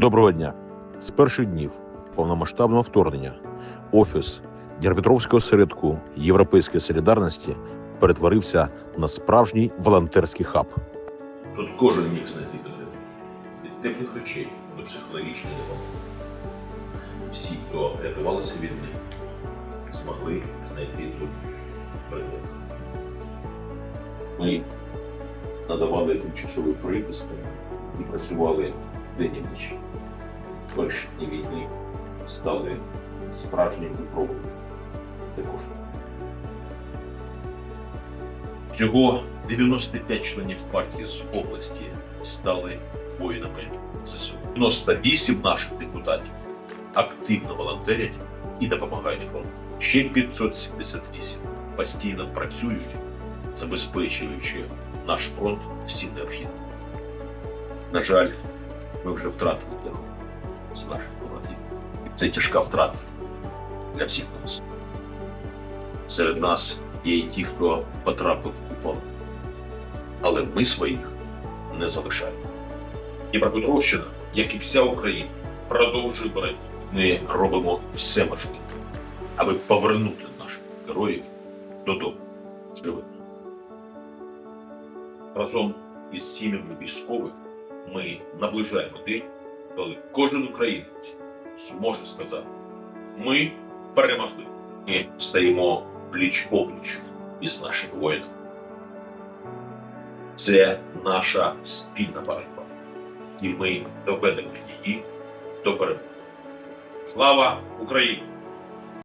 Доброго дня! З перших днів повномасштабного вторгнення офіс Дніпропетровського осередку Європейської солідарності перетворився на справжній волонтерський хаб. Тут кожен міг знайти підтримку. Від теплих речей до психологічної допомоги. Всі, хто рятувалися від них, змогли знайти тут притулок. Ми надавали тимчасовий прихисток і працювали ніч. Перші дні війни стали справжнім випробуванням для кожного. Всього 95 членів партії з області стали воїнами ЗСУ. 98 наших депутатів активно волонтерять і допомагають фронту. Ще 578 постійно працюють, забезпечуючи наш фронт всім необхідним. На жаль, ми вже втратили дорогу з наших побратимів. Це тяжка втрата для всіх нас. Серед нас є і ті, хто потрапив у полон. Але ми своїх не залишаємо. Дніпропетровщина, як і вся Україна, продовжує боротьбу. Ми робимо все можливе, аби повернути наших героїв додому живими. Разом із сім'ями військових ми наближаємо день, коли кожен українець зможе сказати: ми перемогли. Ми стаємо пліч опліч із нашими воїнами. Це наша спільна боротьба, і ми доведемо її до перемоги. Слава Україні!